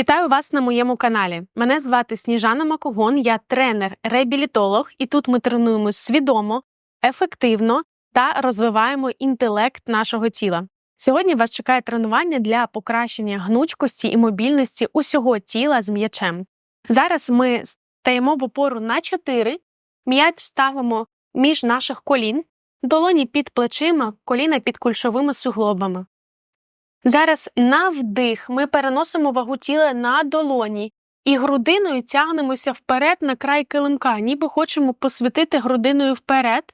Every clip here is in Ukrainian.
Вітаю вас на моєму каналі. Мене звати Сніжана Макогон, я тренер-реабілітолог, і тут ми тренуємо свідомо, ефективно та розвиваємо інтелект нашого тіла. Сьогодні вас чекає тренування для покращення гнучкості і мобільності усього тіла з м'ячем. Зараз ми стаємо в опору на 4, м'яч ставимо між наших колін, долоні під плечима, коліна під кульшовими суглобами. Зараз на вдих ми переносимо вагу тіла на долоні і грудиною тягнемося вперед на край килимка, ніби хочемо посвятити грудиною вперед.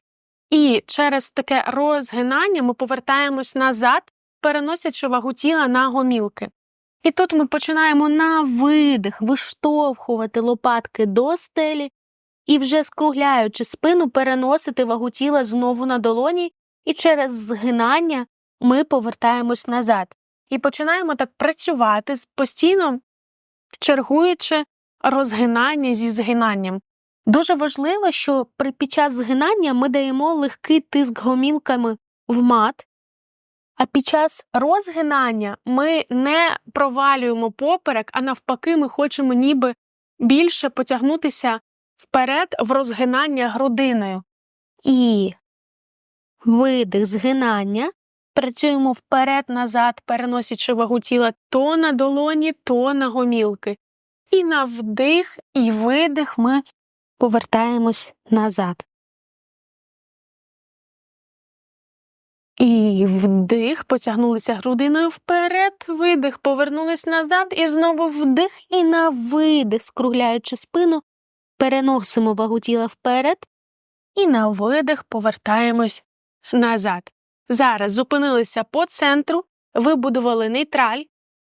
І через таке розгинання ми повертаємось назад, переносячи вагу тіла на гомілки. І тут ми починаємо на видих виштовхувати лопатки до стелі і вже скругляючи спину, переносити вагу тіла знову на долоні, і через згинання ми повертаємось назад. І починаємо так працювати постійно чергуючи розгинання зі згинанням. Дуже важливо, що при під час згинання ми даємо легкий тиск гомілками в мат, а під час розгинання ми не провалюємо поперек, а навпаки, ми хочемо ніби більше потягнутися вперед в розгинання грудиною. І видих згинання. Працюємо вперед-назад, переносячи вагу тіла то на долоні, то на гомілки. І на вдих і видих ми повертаємось назад. І вдих, потягнулися грудиною вперед, видих, повернулись назад, і знову вдих і на видих, скругляючи спину, переносимо вагу тіла вперед, і на видих повертаємось назад. Зараз зупинилися по центру, вибудували нейтраль,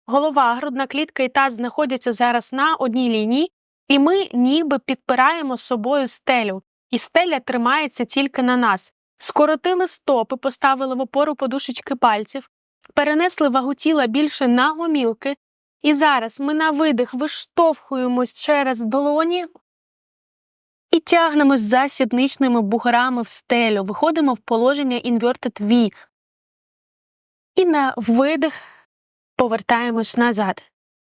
голова, грудна клітка і таз знаходяться зараз на одній лінії, і ми ніби підпираємо собою стелю, і стеля тримається тільки на нас. Скоротили стопи, поставили в опору подушечки пальців, перенесли вагу тіла більше на гомілки, і зараз ми на видих виштовхуємось через долоні і тягнемось за сідничними буграми в стелю, виходимо в положення Inverted V. І на видих повертаємось назад.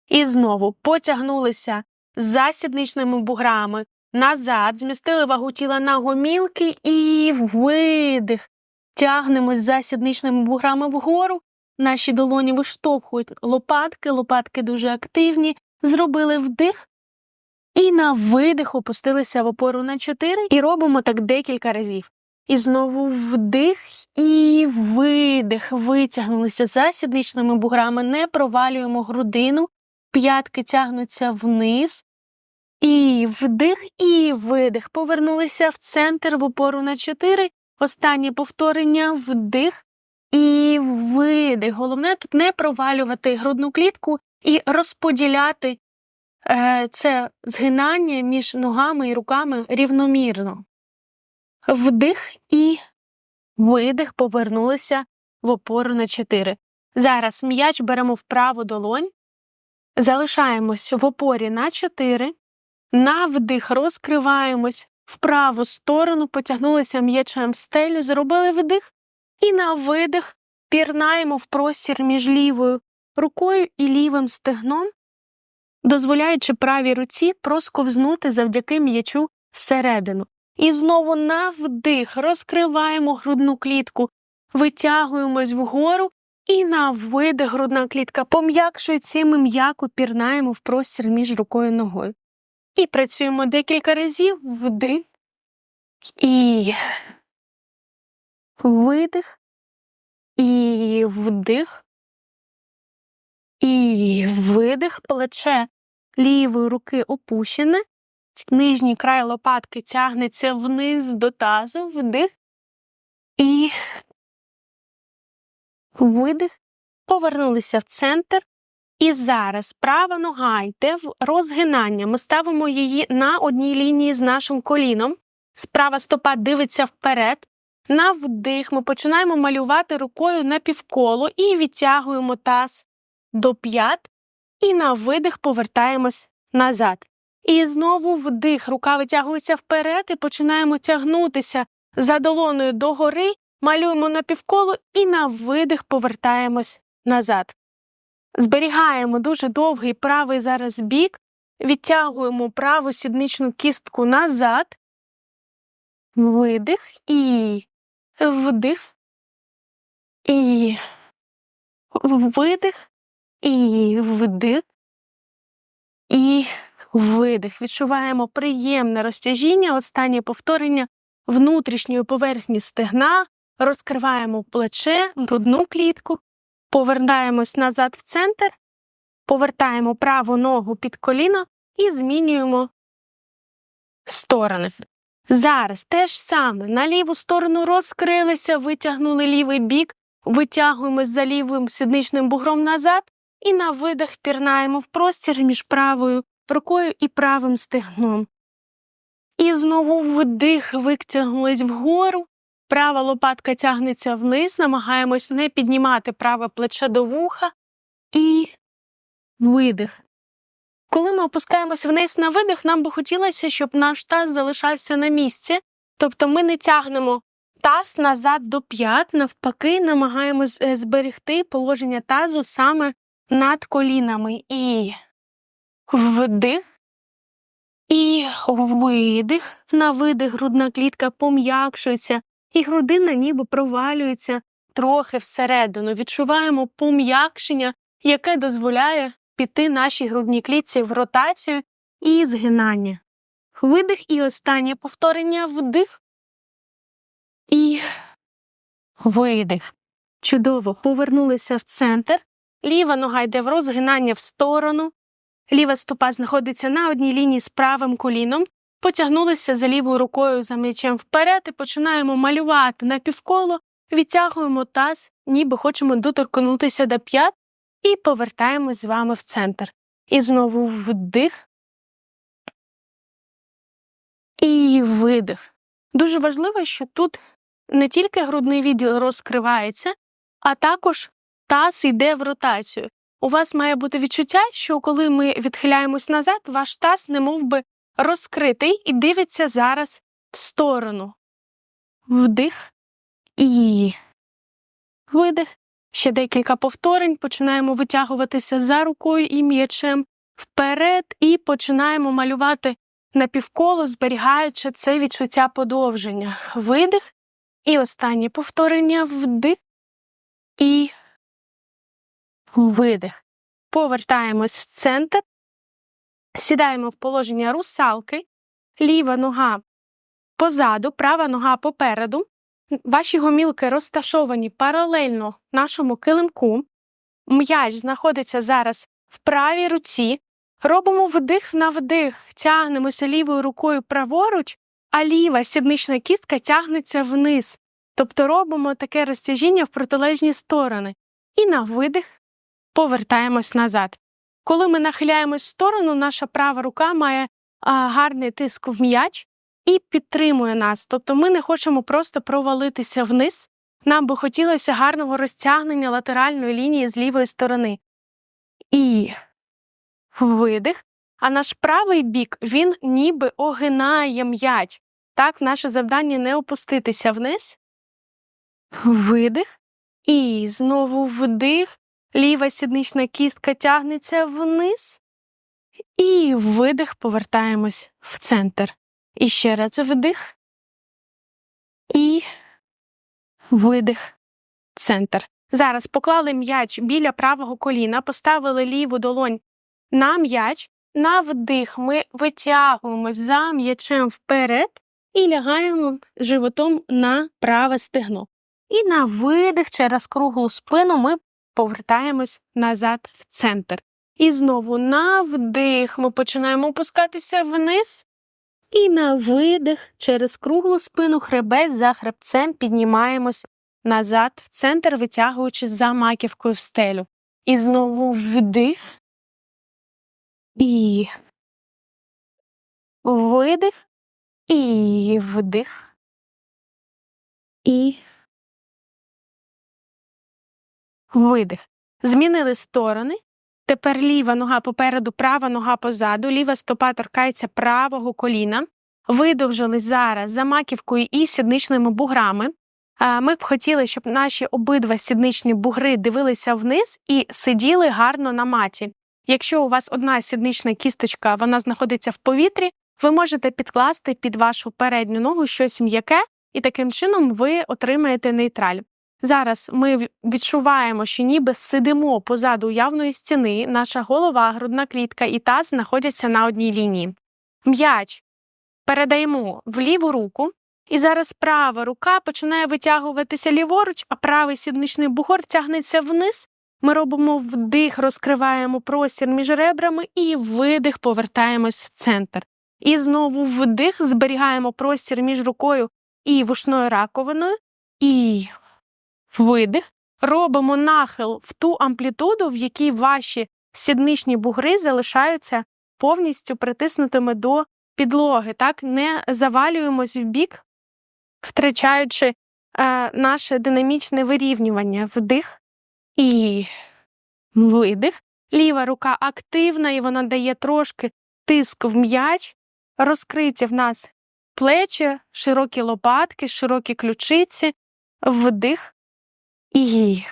І знову потягнулися за сідничними буграми назад, змістили вагу тіла на гомілки і видих. Тягнемось за сідничними буграми вгору. Наші долоні виштовхують лопатки, лопатки дуже активні. Зробили вдих, і на видих опустилися в опору на 4 і робимо так декілька разів. І знову вдих і видих. Витягнулися за сідничними буграми, не провалюємо грудину, п'ятки тягнуться вниз. І вдих, і видих. Повернулися в центр в опору на 4. Останнє повторення вдих і видих. Головне тут не провалювати грудну клітку і розподіляти це згинання між ногами і руками рівномірно. Вдих і видих повернулися в опору на 4. Зараз м'яч беремо в праву долонь, залишаємось в опорі на 4, на вдих розкриваємось в праву сторону, потягнулися м'ячем в стелю, зробили вдих, і на видих пірнаємо в простір між лівою рукою і лівим стегном дозволяючи правій руці просковзнути завдяки м'ячу всередину. І знову на вдих розкриваємо грудну клітку, витягуємось вгору і на видих грудна клітка пом'якшується і ми м'яко пірнаємо в простір між рукою і ногою. І працюємо декілька разів вдих і видих, і вдих, і видих плече лівої руки опущене, нижній край лопатки тягнеться вниз до тазу, вдих і видих. Повернулися в центр. І зараз права нога йде в розгинання. Ми ставимо її на одній лінії з нашим коліном. Справа стопа дивиться вперед. На вдих ми починаємо малювати рукою на півколо і відтягуємо таз до п'ят, і на видих повертаємось назад. І знову вдих, рука витягується вперед і починаємо тягнутися за долоною догори, малюємо на півколо і на видих повертаємось назад. Зберігаємо дуже довгий правий зараз бік, відтягуємо праву сідничну кістку назад, видих і вдих, і видих, і вдих, і видих. Відчуваємо приємне розтяжіння, останнє повторення. Внутрішньої поверхні стегна, розкриваємо плече, грудну клітку, повертаємось назад в центр, повертаємо праву ногу під коліно і змінюємо сторони. Зараз те ж саме. На ліву сторону розкрилися, витягнули лівий бік, витягуємось за лівим сідничним бугром назад і на видих пірнаємо в простір між правою рукою і правим стегном. І знову вдих витягнулись вгору, права лопатка тягнеться вниз, намагаємось не піднімати праве плече до вуха і видих. Коли ми опускаємось вниз на видих, нам би хотілося, щоб наш таз залишався на місці, тобто ми не тягнемо таз назад до п'ят, навпаки, намагаємось е, зберегти положення тазу саме над колінами. І вдих. І видих. На видих грудна клітка пом'якшується, і грудина ніби провалюється трохи всередину. Відчуваємо пом'якшення, яке дозволяє піти нашій грудній клітці в ротацію і згинання. Видих і останнє повторення вдих. І видих. Чудово. Повернулися в центр. Ліва нога йде в розгинання в сторону. Ліва стопа знаходиться на одній лінії з правим коліном. Потягнулися за лівою рукою за м'ячем вперед і починаємо малювати на півколо, відтягуємо таз, ніби хочемо доторкнутися до п'ят, і повертаємось з вами в центр. І знову вдих. І видих. Дуже важливо, що тут не тільки грудний відділ розкривається, а також таз йде в ротацію. У вас має бути відчуття, що коли ми відхиляємось назад, ваш таз немов би розкритий і дивиться зараз в сторону. Вдих і видих. Ще декілька повторень. Починаємо витягуватися за рукою і м'ячем вперед, і починаємо малювати напівколо, зберігаючи це відчуття подовження. Видих. І останнє повторення вдих і видих. Повертаємось в центр, сідаємо в положення русалки, ліва нога позаду, права нога попереду. Ваші гомілки розташовані паралельно нашому килимку. М'яч знаходиться зараз в правій руці. Робимо вдих на вдих, тягнемося лівою рукою праворуч, а ліва сіднична кістка тягнеться вниз. Тобто робимо таке розтяжіння в протилежні сторони. І на видих повертаємось назад. Коли ми нахиляємось в сторону, наша права рука має гарний тиск в м'яч і підтримує нас. Тобто ми не хочемо просто провалитися вниз. Нам би хотілося гарного розтягнення латеральної лінії з лівої сторони. І видих. А наш правий бік він ніби огинає м'яч. Так, наше завдання не опуститися вниз. Видих. І знову вдих. Ліва сіднична кістка тягнеться вниз. І видих, повертаємось в центр. І ще раз вдих. І видих. Центр. Зараз поклали м'яч біля правого коліна, поставили ліву долонь на м'яч. На вдих ми витягуємось за м'ячем вперед і лягаємо животом на праве стегно. І на видих через круглу спину ми повертаємось назад в центр. І знову на вдих ми починаємо опускатися вниз. І на видих через круглу спину хребець за хребцем піднімаємось назад в центр, витягуючи за маківкою в стелю. І знову вдих. І видих. І вдих. І видих. Змінили сторони. Тепер ліва нога попереду, права нога позаду, ліва стопа торкається правого коліна. Видовжились зараз за маківкою і сідничними буграми. Ми б хотіли, щоб наші обидва сідничні бугри дивилися вниз і сиділи гарно на маті. Якщо у вас одна сіднична кісточка вона знаходиться в повітрі, ви можете підкласти під вашу передню ногу щось м'яке, і таким чином ви отримаєте нейтраль. Зараз ми відчуваємо, що ніби сидимо позаду уявної стіни, наша голова, грудна клітка і таз знаходяться на одній лінії. М'яч передаємо в ліву руку, і зараз права рука починає витягуватися ліворуч, а правий сідничний бугор тягнеться вниз. Ми робимо вдих, розкриваємо простір між ребрами і видих, повертаємось в центр. І знову вдих, зберігаємо простір між рукою і вушною раковиною, і видих. Робимо нахил в ту амплітуду, в якій ваші сідничні бугри залишаються повністю притиснутими до підлоги. Так не завалюємось в бік, втрачаючи е, наше динамічне вирівнювання. Вдих і видих. Ліва рука активна, і вона дає трошки тиск в м'яч. Розкриті в нас плечі, широкі лопатки, широкі ключиці, вдих і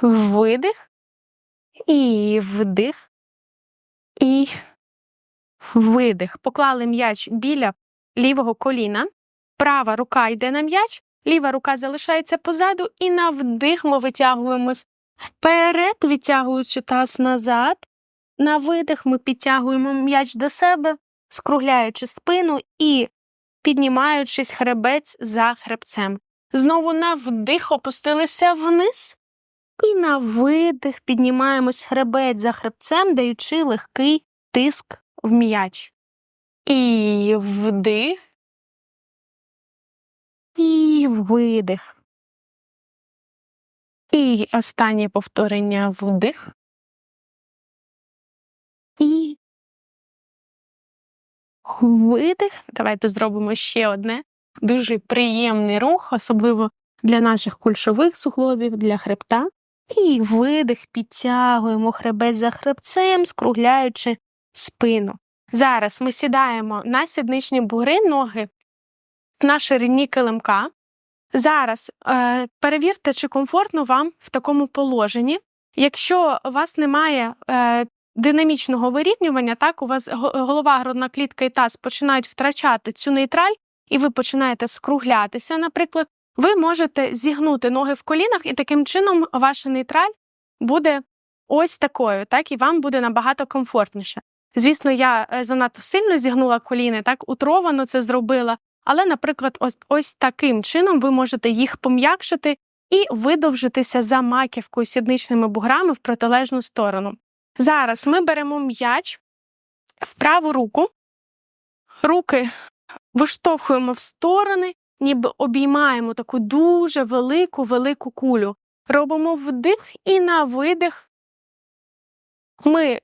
видих, і вдих, і видих. Поклали м'яч біля лівого коліна. Права рука йде на м'яч, ліва рука залишається позаду, і на вдих ми витягуємось вперед, відтягуючи таз назад. На видих ми підтягуємо м'яч до себе, скругляючи спину і піднімаючись хребець за хребцем. Знову на вдих опустилися вниз. І на видих піднімаємось хребець за хребцем, даючи легкий тиск в м'яч. І вдих. І видих. І останнє повторення вдих. І видих. Давайте зробимо ще одне. Дуже приємний рух, особливо для наших кульшових суглобів, для хребта. І видих, підтягуємо хребець за хребцем, скругляючи спину. Зараз ми сідаємо на сідничні бугри, ноги на ширині килимка. Зараз е, перевірте, чи комфортно вам в такому положенні. Якщо у вас немає е, динамічного вирівнювання, так у вас голова, грудна клітка і таз починають втрачати цю нейтраль, і ви починаєте скруглятися, наприклад, ви можете зігнути ноги в колінах, і таким чином ваша нейтраль буде ось такою, так і вам буде набагато комфортніше. Звісно, я е, занадто сильно зігнула коліни, так утровано це зробила. Але, наприклад, ось, ось таким чином ви можете їх пом'якшити і видовжитися за маківкою сідничними буграми в протилежну сторону. Зараз ми беремо м'яч в праву руку, руки виштовхуємо в сторони, ніби обіймаємо таку дуже велику велику кулю. Робимо вдих і на видих. Ми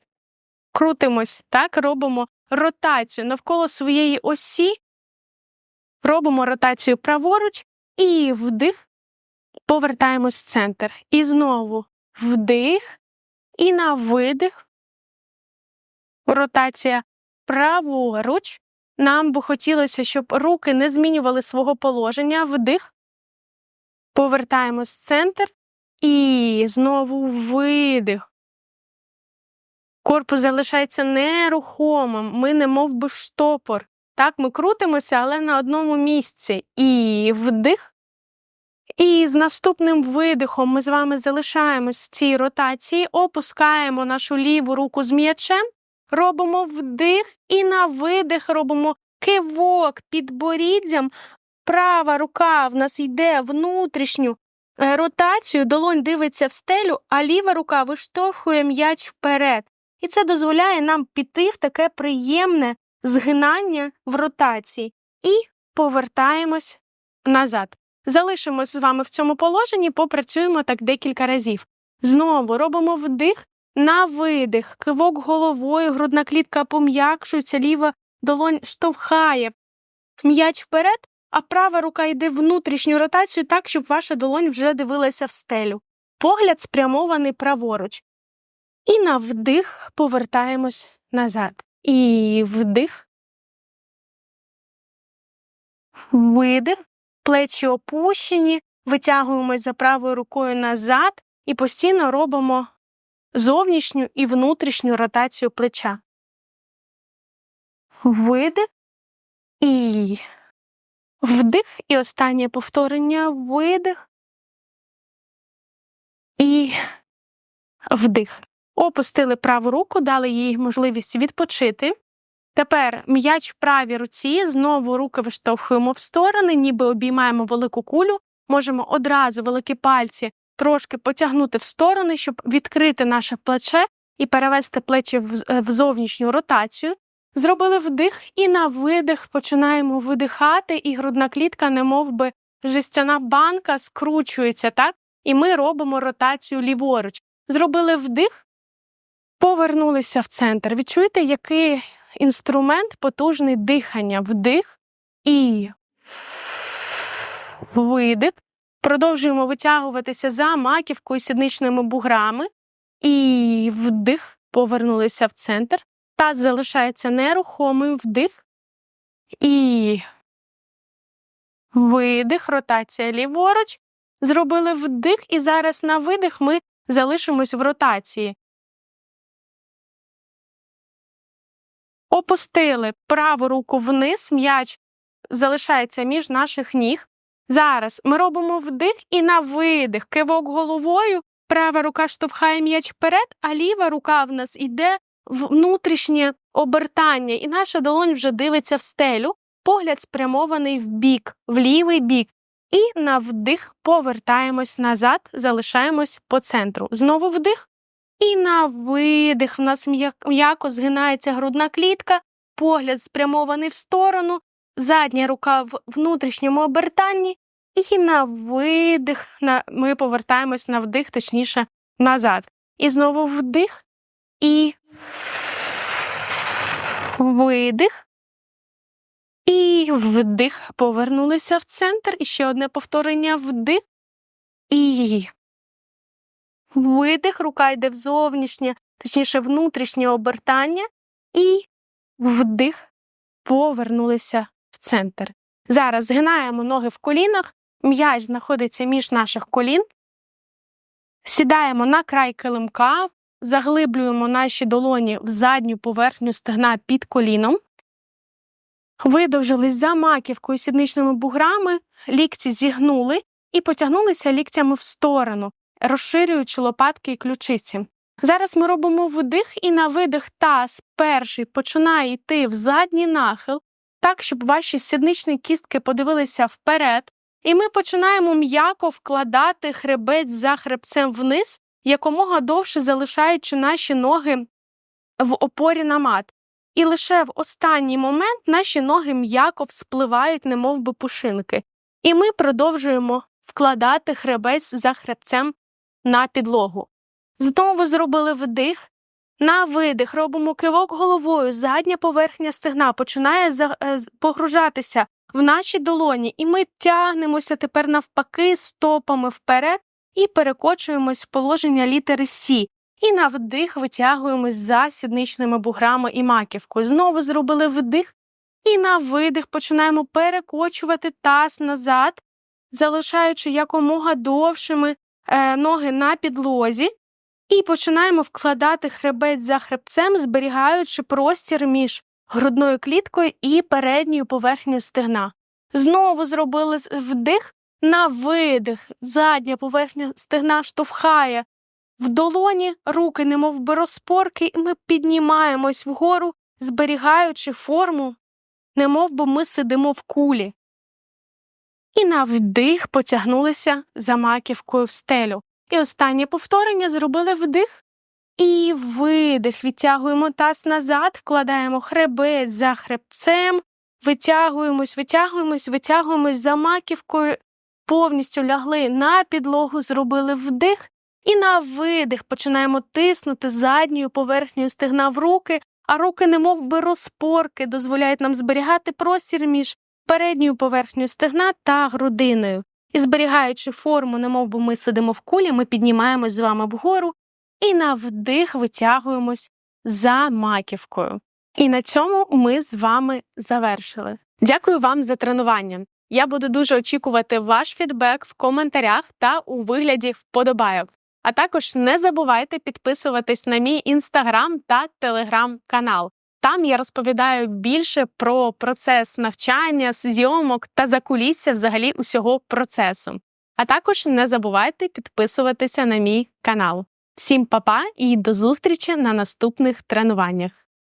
крутимось, так, робимо ротацію навколо своєї осі, робимо ротацію праворуч і вдих, повертаємось в центр. І знову вдих, і на видих. Ротація праворуч. Нам би хотілося, щоб руки не змінювали свого положення. Вдих. Повертаємось в центр. І знову видих. Корпус залишається нерухомим. Ми не мов би штопор. Так, ми крутимося, але на одному місці. І вдих. І з наступним видихом ми з вами залишаємось в цій ротації, опускаємо нашу ліву руку з м'ячем, робимо вдих і на видих робимо кивок під боріддям. Права рука в нас йде внутрішню е, ротацію, долонь дивиться в стелю, а ліва рука виштовхує м'яч вперед. І це дозволяє нам піти в таке приємне згинання в ротації і повертаємось назад. Залишимось з вами в цьому положенні, попрацюємо так декілька разів. Знову робимо вдих на видих, кивок головою, грудна клітка пом'якшується, ліва долонь штовхає м'яч вперед, а права рука йде внутрішню ротацію так, щоб ваша долонь вже дивилася в стелю. Погляд спрямований праворуч. І на вдих повертаємось назад. І вдих. Видих. плечі опущені, витягуємось за правою рукою назад і постійно робимо зовнішню і внутрішню ротацію плеча. Видих і вдих. І останнє повторення видих і вдих. Опустили праву руку, дали їй можливість відпочити. Тепер м'яч в правій руці, знову руки виштовхуємо в сторони, ніби обіймаємо велику кулю. Можемо одразу великі пальці трошки потягнути в сторони, щоб відкрити наше плече і перевести плечі в, е, в зовнішню ротацію. Зробили вдих і на видих починаємо видихати, і грудна клітка, немов би жестяна банка, скручується, так? І ми робимо ротацію ліворуч. Зробили вдих, повернулися в центр. Відчуєте, який інструмент потужний дихання. Вдих і видих. Продовжуємо витягуватися за маківкою сідничними буграми. І вдих, повернулися в центр. Таз залишається нерухомим вдих. І видих, ротація ліворуч. Зробили вдих, і зараз на видих ми залишимось в ротації. Опустили праву руку вниз, м'яч залишається між наших ніг. Зараз ми робимо вдих і на видих. Кивок головою. Права рука штовхає м'яч вперед, а ліва рука в нас йде внутрішнє обертання, і наша долонь вже дивиться в стелю, погляд спрямований в бік, в лівий бік. І на вдих повертаємось назад, залишаємось по центру. Знову вдих. І на видих в нас м'яко згинається грудна клітка, погляд спрямований в сторону, задня рука в внутрішньому обертанні, і на видих на, ми повертаємось на вдих, точніше, назад. І знову вдих і видих. І вдих. Повернулися в центр. І ще одне повторення вдих. І видих. Рука йде в зовнішнє, точніше, внутрішнє обертання. І вдих. Повернулися центр. Зараз згинаємо ноги в колінах. М'яч знаходиться між наших колін. Сідаємо на край килимка, заглиблюємо наші долоні в задню поверхню стегна під коліном. Видовжились за маківкою сідничними буграми, лікці зігнули і потягнулися ліктями в сторону, розширюючи лопатки і ключиці. Зараз ми робимо вдих і на видих таз перший починає йти в задній нахил, так, щоб ваші сідничні кістки подивилися вперед, і ми починаємо м'яко вкладати хребець за хребцем вниз, якомога довше залишаючи наші ноги в опорі на мат. І лише в останній момент наші ноги м'яко вспливають, немов би пушинки, і ми продовжуємо вкладати хребець за хребцем на підлогу. Знову зробили вдих. На видих робимо кивок головою, задня поверхня стегна починає е, погружатися в наші долоні, і ми тягнемося тепер навпаки стопами вперед і перекочуємось в положення літери Сі. І на вдих витягуємось за сідничними буграми і маківкою. Знову зробили вдих. І на видих починаємо перекочувати таз назад, залишаючи якомога довшими е, ноги на підлозі, і починаємо вкладати хребець за хребцем, зберігаючи простір між грудною кліткою і передньою поверхнею стегна. Знову зробили вдих на видих, задня поверхня стегна штовхає. В долоні руки, немов би розпорки, і ми піднімаємось вгору, зберігаючи форму, немов би ми сидимо в кулі. І на вдих потягнулися за маківкою в стелю. І останнє повторення зробили вдих і видих. Відтягуємо таз назад, вкладаємо хребець за хребцем, витягуємось, витягуємось, витягуємось за маківкою, повністю лягли на підлогу, зробили вдих. І на видих починаємо тиснути задньою поверхнею стегна в руки, а руки, немов би розпорки, дозволяють нам зберігати простір між передньою поверхнею стегна та грудиною. І зберігаючи форму, немов би ми сидимо в кулі, ми піднімаємось з вами вгору і на вдих витягуємось за маківкою. І на цьому ми з вами завершили. Дякую вам за тренування. Я буду дуже очікувати ваш фідбек в коментарях та у вигляді вподобайок. А також не забувайте підписуватись на мій інстаграм та телеграм-канал. Там я розповідаю більше про процес навчання, зйомок та закулісся взагалі усього процесу. А також не забувайте підписуватися на мій канал. Всім па-па і до зустрічі на наступних тренуваннях.